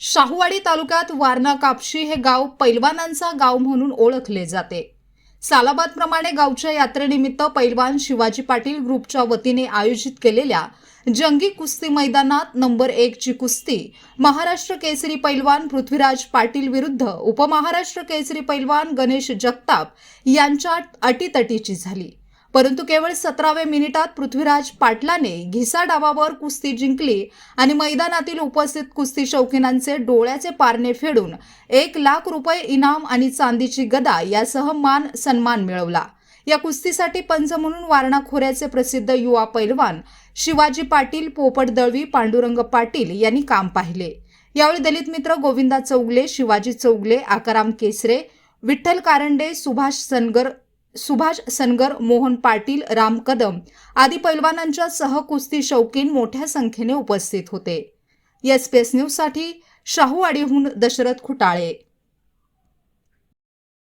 शाहूवाडी तालुक्यात वारणा कापशी हे गाव पैलवानांचा गाव म्हणून ओळखले जाते. सालाबादप्रमाणे गावच्या यात्रेनिमित्त पैलवान शिवाजी पाटील ग्रुपच्या वतीने आयोजित केलेल्या जंगी कुस्ती मैदानात नंबर एकची कुस्ती महाराष्ट्र केसरी पैलवान पृथ्वीराज पाटील विरुद्ध उपमहाराष्ट्र केसरी पैलवान गणेश जगताप यांच्या अटीतटीची झाली. परंतु केवळ सतराव्या मिनिटात पृथ्वीराज पाटलाने घिसा डावावर कुस्ती जिंकली आणि मैदानातील उपस्थित कुस्ती शौकीनांचे डोळ्याचे पारणे फेडून एक लाख रुपये इनाम आणि चांदीची गदा यासह मान सन्मान मिळवला. या कुस्तीसाठी पंच म्हणून वारणा खोऱ्याचे प्रसिद्ध युवा पैलवान शिवाजी पाटील पोपट दळवी पांडुरंग पाटील यांनी काम पाहिले. यावेळी दलित मित्र गोविंदा चौगले शिवाजी चौगले आकाराम केसरे विठ्ठल कारंडे सुभाष सनगर सुभाष सनगर मोहन पाटील राम कदम आदी पैलवानांच्या सहकुस्ती शौकीन मोठ्या संख्येने उपस्थित होते. एस पी एस न्यूजसाठी शाहूवाडीहून दशरथ खुटाळे.